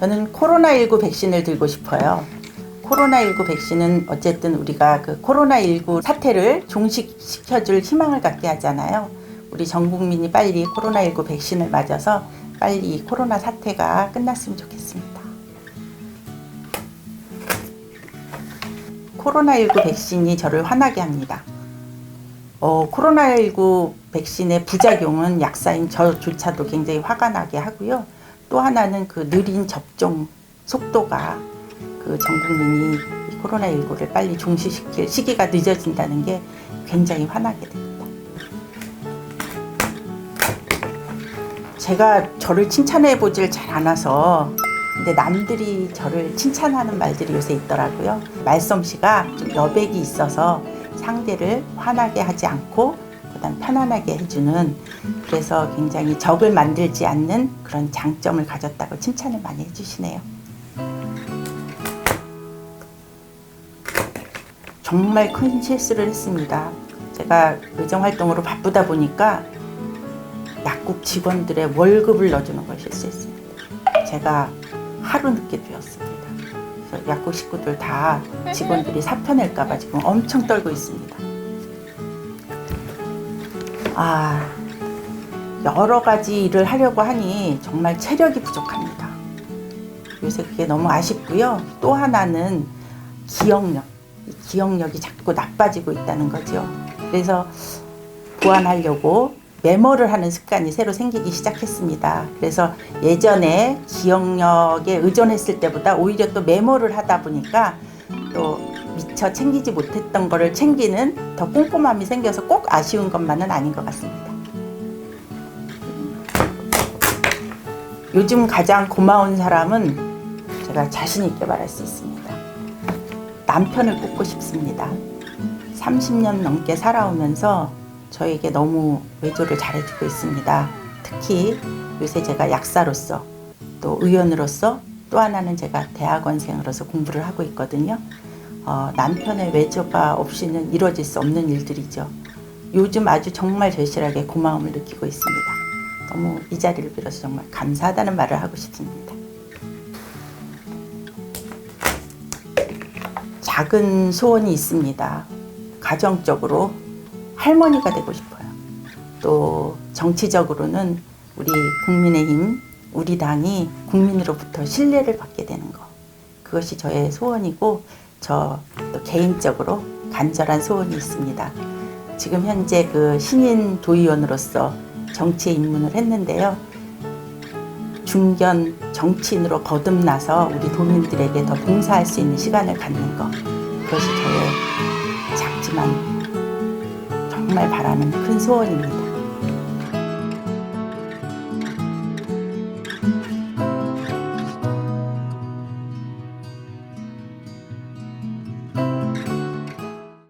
저는 코로나19 백신을 들고 싶어요. 코로나19 백신은 어쨌든 우리가 그 코로나19 사태를 종식시켜줄 희망을 갖게 하잖아요. 우리 전 국민이 빨리 코로나19 백신을 맞아서 빨리 이 코로나 사태가 끝났으면 좋겠습니다. 코로나19 백신이 저를 화나게 합니다. 어, 코로나19 백신의 부작용은 약사인 저조차도 굉장히 화가 나게 하고요. 또 하나는 그 느린 접종 속도가 그 전 국민이 이 코로나19를 빨리 종식시킬 시기가 늦어진다는 게 굉장히 화나게 됩니다. 제가 저를 칭찬해 보질 잘 않아서 근데 남들이 저를 칭찬하는 말들이 요새 있더라고요. 말솜씨가 좀 여백이 있어서 상대를 화나게 하지 않고 그다음 편안하게 해주는 그래서 굉장히 적을 만들지 않는 그런 장점을 가졌다고 칭찬을 많이 해주시네요. 정말 큰 실수를 했습니다. 제가 의정 활동으로 바쁘다 보니까 약국 직원들의 월급을 넣어주는 걸 실수했습니다. 제가 하루 늦게 되었습니다. 약국 식구들 다 직원들이 사표 낼까봐 지금 엄청 떨고 있습니다. 아, 여러 가지 일을 하려고 하니 정말 체력이 부족합니다. 요새 그게 너무 아쉽고요. 또 하나는 기억력. 이 기억력이 자꾸 나빠지고 있다는 거죠. 그래서 보완하려고 메모를 하는 습관이 새로 생기기 시작했습니다. 그래서 예전에 기억력에 의존했을 때보다 오히려 또 메모를 하다 보니까 또 미처 챙기지 못했던 거를 챙기는 더 꼼꼼함이 생겨서 꼭 아쉬운 것만은 아닌 것 같습니다. 요즘 가장 고마운 사람은 제가 자신 있게 말할 수 있습니다. 남편을 꼽고 싶습니다. 30년 넘게 살아오면서 저에게 너무 외조를 잘해주고 있습니다. 특히 요새 제가 약사로서 또 의원으로서 또 하나는 제가 대학원생으로서 공부를 하고 있거든요. 어, 남편의 외조가 없이는 이루어질 수 없는 일들이죠. 요즘 아주 정말 절실하게 고마움을 느끼고 있습니다. 너무 이 자리를 빌어서 정말 감사하다는 말을 하고 싶습니다. 작은 소원이 있습니다. 가정적으로 할머니가 되고 싶어요. 또 정치적으로는 우리 국민의힘, 우리 당이 국민으로부터 신뢰를 받게 되는 거. 그것이 저의 소원이고 저 또 개인적으로 간절한 소원이 있습니다. 지금 현재 그 신인 도의원으로서 정치에 입문을 했는데요. 중견 정치인으로 거듭나서 우리 도민들에게 더 봉사할 수 있는 시간을 갖는 것. 그것이 저의 작지만 정말 바라는 큰 소원입니다.